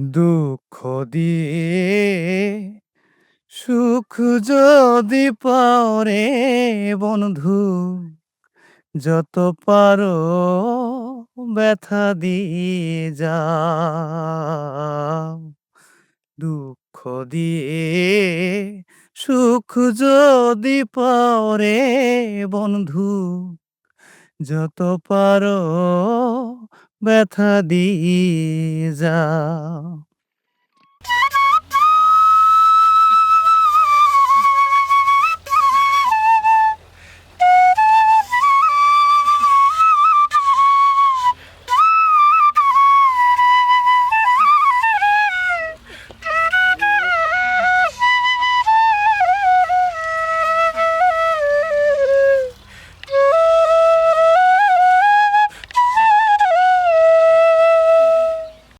দুঃখ দিয়ে সুখ যদি পাও রে বন্ধু, যত পারো ব্যথা দিয়ে যাও। দুঃখ দিয়ে সুখ যদি পাও রে বন্ধু, যত পারো ব্যথা দিয়ে যাও।